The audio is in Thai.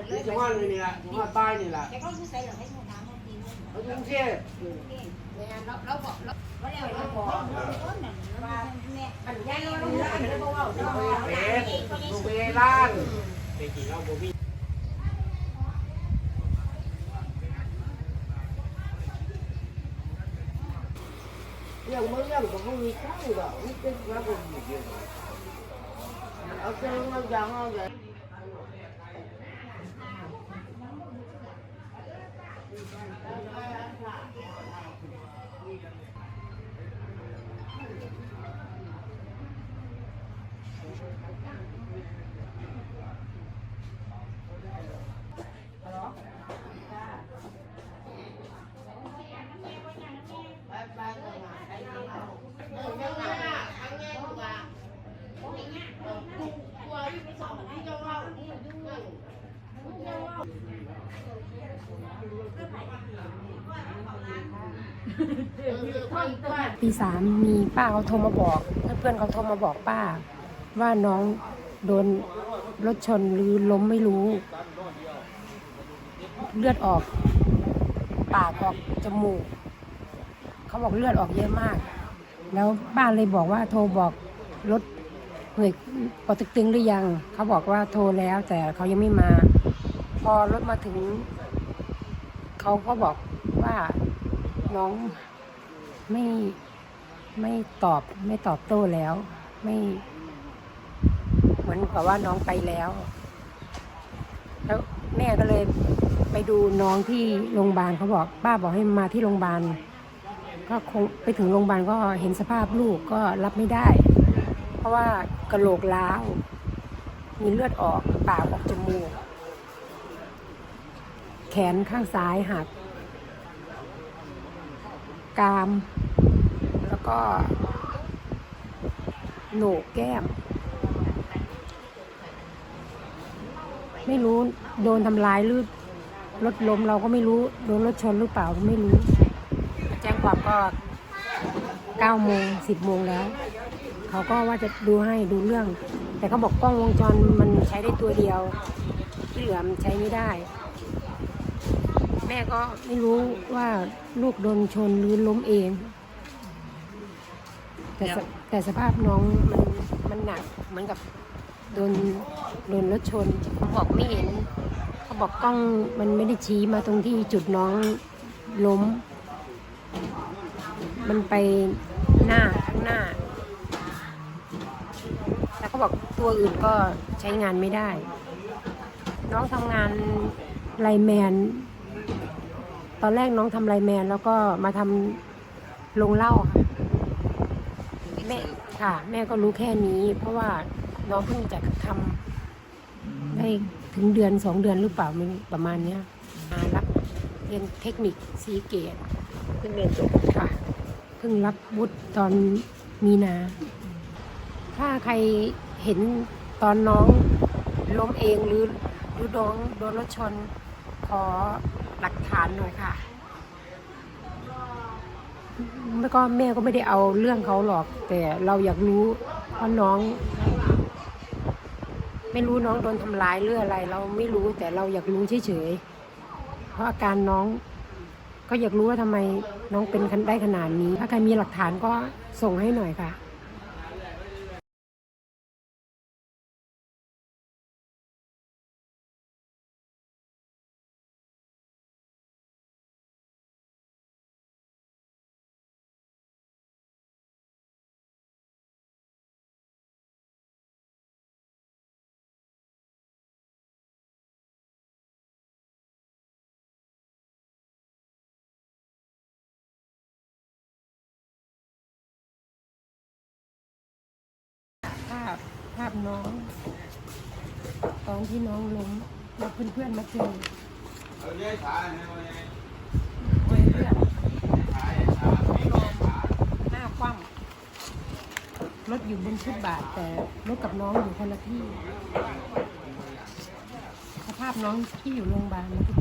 บิดเลนี่ยจังหวัดนี่แหละจังหวัดใต้นี่แหละแต่เขาคือใส่เหลืองให้หมูถามเขากินเขากรุงเทพเนี่ยเราเราบอกเราว่าแล้วเราบอกว่าแม่ปัญญาเราต้องร้านเลยเพราะว่าเราเอเองสเขาเองลูกเอล้านเรื่องมันเรื่องของมีข้าวหรอกนี่เป็นระบบเอาเจอเราอย่างเอาอย่าง Thank you. ปีสามมีป้าเขาโทรมาบอก เพื่อนเขาโทรมาบอกป้า ว่าน้องโดนรถชนหรือล้มไม่รู้ เลือดออก ปากออกจมูก เขาบอกเลือดออกเยอะมาก แล้วป้าเลยบอกว่าโทรบอกรถหน่วยปอเตึกตึงหรือยัง เขาบอกว่าโทรแล้ว แต่เขายังไม่มา พอรถมาถึง เขาก็บอกว่า น้องไม่ไม่ตอบไม่ตอบโต้แล้ว ไม่เหมือนกับว่าน้องไปแล้ว แล้วแม่ก็เลยไปดูน้องที่โรงพยาบาลเขาบอกป้าบอกให้มาที่โรงพยาบาลก็คงไปถึงโรงพยาบาลก็เห็นสภาพลูกก็รับไม่ได้ เพราะว่ากระโหลกล้าวมีเลือดออกปากออกจมูก แขนข้างซ้ายหัก กราม แล้วก็โหนกแก้ม ไม่รู้โดนทำร้ายหรือรถล้มเราก็ไม่รู้ โดนรถชนหรือเปล่าก็ไม่รู้ แจ้งความก็เก้าโมงสิบโมงแล้ว เขาก็ว่าจะดูให้ดูเรื่อง แต่เขาบอกกล้องวงจรมันใช้ได้ตัวเดียว ที่เหลือมันใช้ไม่ได้ แม่ก็ไม่รู้ว่าลูกโดนชนหรือล้มเอง แต่สแต่สภาพน้องมันมันหนักเหมือนกับโดนโดนรถชนเขาบอกไม่เห็นเขาบอกกล้องมันไม่ได้ชี้มาตรงที่จุดน้องล้ม มันไปหน้าข้างหน้า แล้วเขาบอกตัวอื่นก็ใช้งานไม่ได้ น้องทำงานไลน์แมน ตอนแรกน้องทำไลน์แมนแล้วก็มาทำลงเหล้าค่ะแม่ค่ะ แม่ก็รู้แค่นี้ เพราะว่าน้องเพิ่งจะทำได้ถึงเดือนสองเดือนหรือเปล่าไม่รู้ประมาณเนี้ยมารับเรียนเทคนิคซีเกตเพิ่งเรียนจบค่ะเพิ่งรับวุฒิตอนมีนา ถ้าใครเห็นตอนน้องล้มเองหรือหรือน้องโดนรถชนขอ หลักฐานหน่อยค่ะ แล้วก็แม่ก็ไม่ได้เอาเรื่องเขาหรอก แต่เราอยากรู้ว่าน้อง ไม่รู้น้องโดนทำร้ายหรืออะไร เราไม่รู้แต่เราอยากรู้เฉยๆเพราะอาการน้อง ก็อยากรู้ว่าทำไมน้องเป็นได้ขนาดนี้ ถ้าใครมีหลักฐานก็ส่งให้หน่อยค่ะ ภาพน้อง ตอนที่น้องล้มแล้วเพื่อนๆมาเจอเพื่อนหน้าคว่ำรถอยู่บนฟุตบาทแต่รถกับน้องอยู่คนละที่ สภาพน้องที่อยู่โรงพยาบาลเมื่อกี้